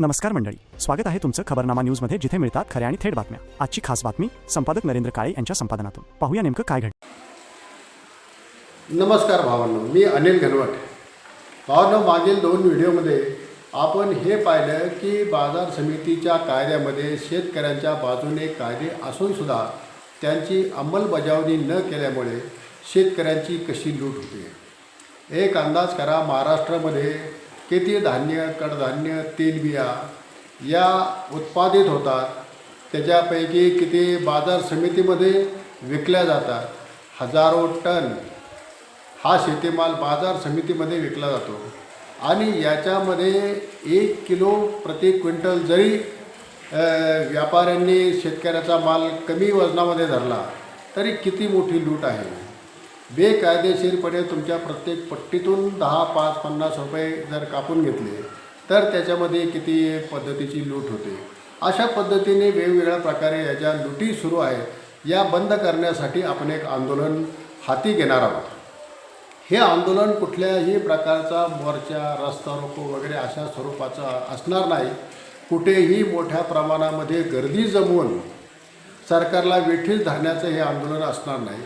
नमस्कार मंडळी. स्वागत आहे तुमचं खबरनामा न्यूजमध्ये जिथे मिळतात खऱ्या आणि थेट बातम्या. आजची खास बातमी संपादक नरेंद्र काळे यांच्या संपादनातून. पाहूया नेमकं काय घडलं. नमस्कार भावांनो मी अनिल घनवट. भावांनो मागील दोन व्हिडिओमध्ये आपण हे पाहिलं की बाजार समितीच्या कायद्यामध्ये शेतकऱ्यांच्या बाजूने कायदे असूनसुद्धा त्यांची अंमलबजावणी न केल्यामुळे शेतकऱ्यांची कशी लूट होते? एक अंदाज करा महाराष्ट्रामध्ये किती धान्य कडधान्य तेलबिया या उत्पादित होतात. त्याच्यापैकी किती बाजार समितीमध्ये विकल्या जातात? हजारो टन. हा शेतीमाल बाजार समितीमध्ये विकला जातो. आणि याच्यामध्ये एक किलो प्रति क्विंटल जरी व्यापाऱ्यांनी शेतकऱ्याचा माल कमी वजनामध्ये धरला तरी किती मोठी लूट आहे? बेकायदेशीरपणे तुमच्या प्रत्येक पट्टीतून दहा पाच पन्नास रुपये जर कापून घेतले तर त्याच्यामध्ये किती पद्धतीची लूट होते? अशा पद्धतीने वेगवेगळ्या प्रकारे या ज्या लुटी सुरू आहेत. या बंद करण्यासाठी आपण एक आंदोलन हाती घेणार आहोत. हे आंदोलन कुठल्याही प्रकारचा मोर्चा रस्ता रोको वगैरे अशा स्वरूपाचं असणार नाही. कुठेही मोठ्या प्रमाणामध्ये गर्दी जमवून सरकारला वेठीस धरण्याचं हे आंदोलन असणार नाही.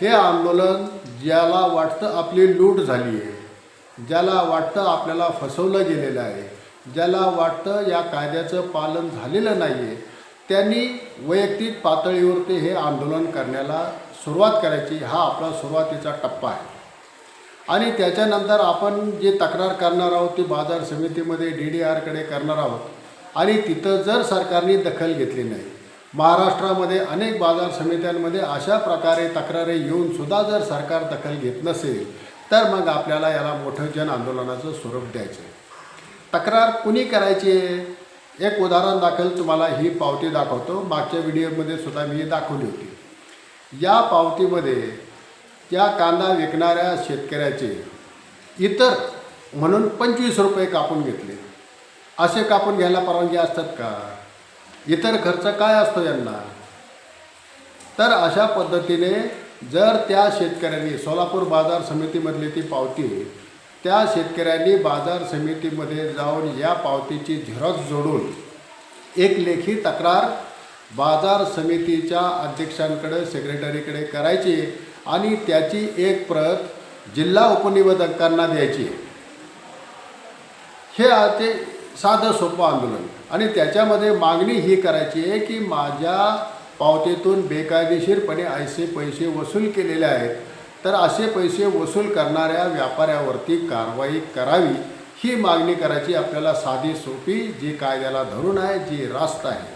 हे आंदोलन ज्याला वाटतं आपली लूट झाली आहे ज्याला वाटतं आपल्याला फसवलं गेलेलं आहे ज्याला वाटतं या कायद्याचं पालन झालेलं नाही आहे त्यांनी वैयक्तिक पातळीवरती हे आंदोलन करण्याला सुरुवात करायची हा आपला सुरुवातीचा टप्पा आहे. आणि त्याच्यानंतर आपण जे तक्रार करणार आहोत ती बाजार समितीमध्ये डी डी आरकडे करणार आहोत आणि तिथं जर सरकारने दखल घेतली नाही महाराष्ट्रामध्ये अनेक बाजार समित्यांमध्ये अशा प्रकारे तक्रारी येऊन सुद्धा जर सरकार दखल घेत नसेल तर मग आपल्याला याला मोठं जन आंदोलनाचं स्वरूप द्यायचं आहे. तक्रार कुणी करायची आहे? एक उदाहरण दाखल तुम्हाला ही पावती दाखवतो. मागच्या व्हिडिओमध्ये सुद्धा मी दाखवली होती. या पावतीमध्ये त्या कांदा विकणाऱ्या शेतकऱ्याचे इतर म्हणून पंचवीस रुपये कापून घेतले. असे कापून घ्यायला परवानगी असतात का? इतर खर्च काय असतो यांना? तर अशा पद्धतीने जर त्या शेतकऱ्यांनी सोलापूर बाजार समितीमधली ती पावती त्या शेतकऱ्यांनी बाजार समितीमध्ये जाऊन या पावतीची झेरॉक्स जोडून एक लेखी तक्रार बाजार समितीच्या अध्यक्षांकडे सेक्रेटरीकडे करायची आणि त्याची एक प्रत जिल्हा उपनिबंधकांना द्यायची. हे आते ते साधं सोपं आंदोलन. आणि त्याच्यामध्ये मागणी ही करायची आहे की माझ्या पावतीतून बेकायदेशीरपणे असे पैसे वसूल केलेले आहेत तर असे पैसे वसूल करणाऱ्या व्यापाऱ्यावरती कारवाई करावी ही मागणी करायची आपल्याला साधी सोपी जी कायद्याला धरून आहे जी रास्त आहे.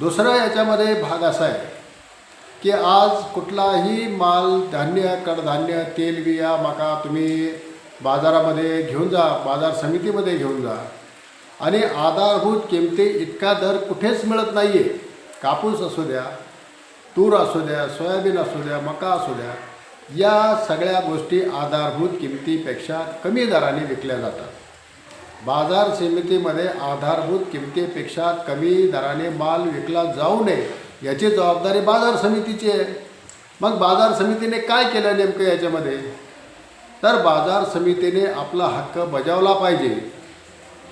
दुसरा याच्यामध्ये भाग असा आहे की आज कुठलाही माल धान्य कडधान्य तेलबिया मका तुम्ही बाजारामध्ये घेऊन जा बाजार समितीमध्ये घेऊन जा. आणि आधारभूत किमती इतका दर कुठेच मिळत नाही आहे कापूस असू द्या तूर असू द्या सोयाबीन असू द्या मका असू द्या या सगळ्या गोष्टी आधारभूत किमतीपेक्षा कमी दराने विकल्या जातात. बाजार समितीमध्ये आधारभूत किमतीपेक्षा कमी दराने माल विकला जाऊ नये याची जबाबदारी बाजार समितीची आहे. मग बाजार समितीने काय केलं नेमकं याच्यामध्ये? तर बाजार समितीने आपला हक्क बजावला पाहिजे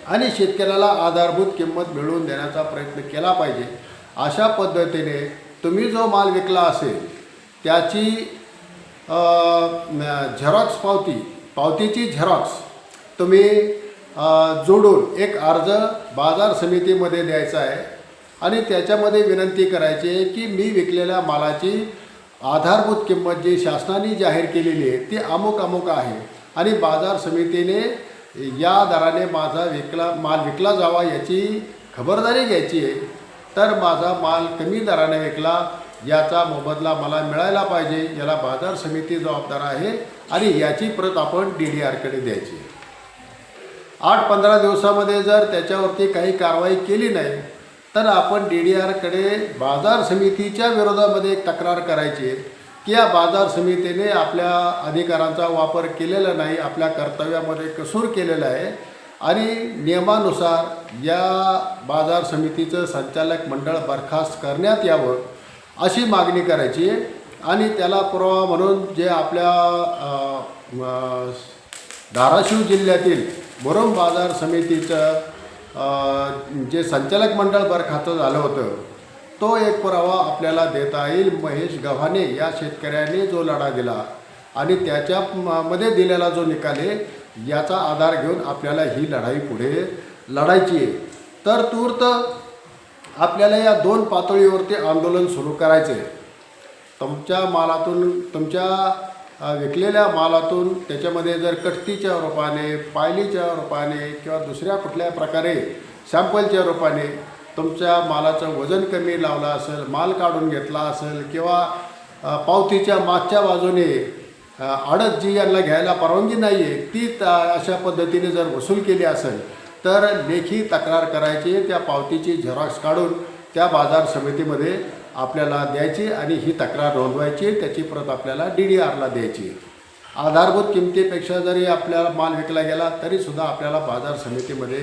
आणि शेतकऱ्याला आधारभूत किंमत मिळवून देण्याचा प्रयत्न केला पाहिजे. अशा पद्धतीने तुम्ही जो माल विकला असेल त्याची झेरॉक्स पावती पावतीची झेरॉक्स तुम्ही जोडून एक अर्ज बाजार समितीमध्ये द्यायचा आहे आणि त्याच्यामध्ये विनंती करायची आहे की मी विकलेल्या मालाची आधारभूत किंमत जी शासनाने जाहीर केलेली आहे ती अमुक अमुक आहे. आणि बाजार समितीने या दराने माझा विकला माल विकला जावा याची खबरदारी घ्यायची आहे. तर माझा माल कमी दराने विकला याचा मोबदला मला मिळायला पाहिजे याला बाजार समिती जबाबदार आहे आणि याची प्रत आपण डी डी आरकडे द्यायची आठ पंधरा दिवसामध्ये जर त्याच्यावरती काही कारवाई केली नाही तर आपण डी डी आरकडे बाजार समितीच्या विरोधामध्ये एक तक्रार करायची आहे की या बाजार समितीने आपल्या अधिकारांचा वापर केलेला नाही आपल्या कर्तव्यामध्ये कसूर केलेला आहे आणि नियमानुसार या बाजार समितीचं संचालक मंडळ बरखास्त करण्यात यावं अशी मागणी करायची आणि त्याला पुरावा म्हणून जे आपल्या धाराशिव जिल्ह्यातील मुरुम बाजार समितीचं जे संचालक मंडळ बरखास्त झालं होतं तो एक पुरावा आपल्याला देता येईल. महेश गव्हाणे या शेतकऱ्याने जो लढा दिला आणि त्याच्या म- मध्ये दिलेला जो निकाल आहे याचा आधार घेऊन आपल्याला ही लढाई पुढे लढायची आहे. तर तूर्त आपल्याला या दोन पातळीवरती आंदोलन सुरू करायचे तुमच्या मालातून तुमच्या विकलेल्या मालातून त्याच्यामध्ये जर कटतीच्या रूपाने पायलीच्या रूपाने किंवा दुसऱ्या कुठल्या प्रकारे सॅम्पलच्या रूपाने तुमच्या मालाचं वजन कमी लावलं असेल माल काढून घेतला असेल किंवा पावतीच्या मागच्या बाजूने आडत जी यांना घ्यायला परवानगी नाही आहे ती त- अशा पद्धतीने जर वसूल केली असेल तर लेखी तक्रार करायची त्या पावतीची झेरॉक्स काढून त्या बाजार समितीमध्ये आपल्याला द्यायची आणि ही तक्रार नोंदवायची त्याची प्रत आपल्याला डी डी आरला द्यायची. आधारभूत किमतीपेक्षा जरी आपल्याला माल विकला गेला तरीसुद्धा आपल्याला बाजार समितीमध्ये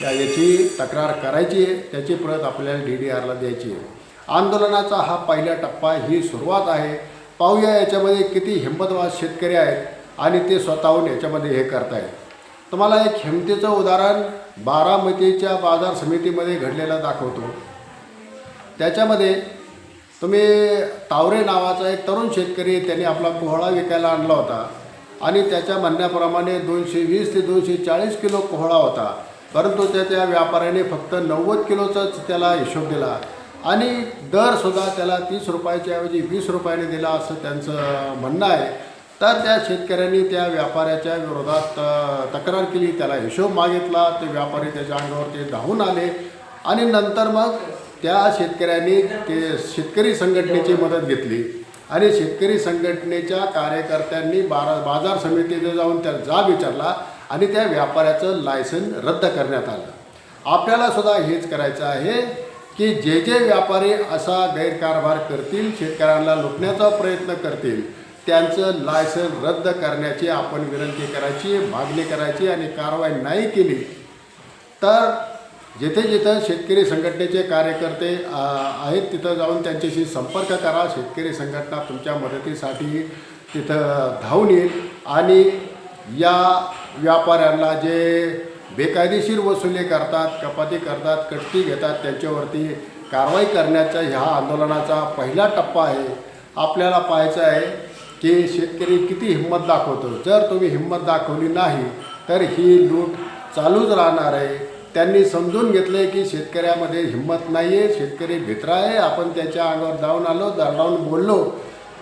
त्या याची तक्रार करायची आहे त्याची प्रत आपल्याला डी डी आरला द्यायची. आहे आंदोलनाचा हा पहिला टप्पा ही सुरुवात आहे. पाहूया याच्यामध्ये किती हिंमतवाद शेतकरी आहेत आणि ते स्वतःहून याच्यामध्ये हे करतायत. तुम्हाला एक हिमतीचं उदाहरण बारामतीच्या बाजार समितीमध्ये घडलेलं दाखवतो. त्याच्यामध्ये तुम्ही तावरे नावाचा एक तरुण शेतकरी त्यांनी आपला कोहळा विकायला आणला होता. आणि त्याच्या म्हणण्याप्रमाणे दोनशे वीस ते दोनशे चाळीस किलो कोहळा होता. परंतु त्या त्या व्यापाऱ्याने फक्त नव्वद किलोचाच त्याला हिशोब दिला. आणि दरसुद्धा त्याला तीस रुपयाच्या ऐवजी वीस रुपयाने दिला असं त्यांचं म्हणणं आहे. तर त्या शेतकऱ्यांनी त्या व्यापाऱ्याच्या विरोधात तक्रार केली त्याला हिशोब मागितला. ते व्यापारी त्याच्या अंगावरती धावून आले. आणि नंतर मग त्या शेतकऱ्यांनी ते शेतकरी संघटनेची मदत घेतली. आणि शेतकरी संघटनेच्या कार्यकर्त्यांनी बारा बाजार समितीने जाऊन त्या जाब विचारला आणि त्या व्यापाऱ्याचं लायसन रद्द करण्यात आलं. आपल्याला सुद्धा हेच करायचं आहे की जे जे व्यापारी असा गैरकारभार करतील शेतकऱ्यांना लुटण्याचा प्रयत्न करतील त्यांचं लायसन रद्द करण्याची आपण विनंती करायची मागणी करायची आणि कारवाई नाही केली तर जिथे जिथं शेतकरी संघटनेचे कार्यकर्ते आहेत तिथं जाऊन त्यांच्याशी संपर्क करा. शेतकरी संघटना तुमच्या मदतीसाठी तिथं धावून येईल. आणि या व्यापाऱ्यांना जे बेकायदेशीर वसुली करतात कपाती करतात कटकी घेतात त्यांच्यावरती कारवाई करण्याचा ह्या आंदोलनाचा पहिला टप्पा आहे. आपल्याला पाहायचं आहे की शेतकरी किती हिंमत दाखवतो. जर तुम्ही हिंमत दाखवली नाही तर ही लूट चालूच राहणार आहे. त्यांनी समजून घेतले की शेतकऱ्यामध्ये हिंमत नाही आहे शेतकरी भित्रा आहे आपण त्याच्या अंगावर जाऊन आलो दरडावून बोललो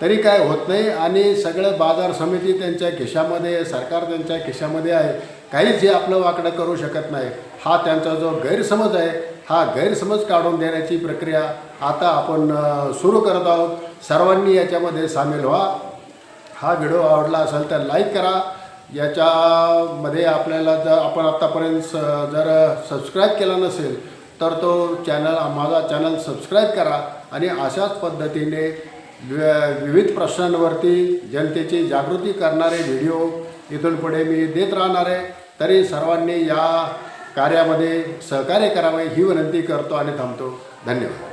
तरी काय होत नाही. आणि सगळं बाजार समिती त्यांच्या खिशामध्ये सरकार त्यांच्या खिशामध्ये आहे. काहीच हे आपलं वाकडं करू शकत नाही. हा त्यांचा जो गैरसमज आहे हा गैरसमज काढून देण्याची प्रक्रिया आता आपण सुरू करत आहोत. सर्वांनी याच्यामध्ये सामील व्हा. हा व्हिडिओ आवडला असेल तर लाईक करा. याच्यामध्ये आपल्याला जर आपण आत्तापर्यंत स जर सबस्क्राईब केला नसेल तर तो चॅनल माझा चॅनल सबस्क्राईब करा आणि अशाच पद्धतीने वि- विविध प्रश्नांवरती जनतेची जागृती करणारे व्हिडिओ इथून पुढे मी देत राहणार आहे. तरी सर्वांनी या कार्यामध्ये सहकार्य करावे ही विनंती करतो आणि थांबतो. धन्यवाद.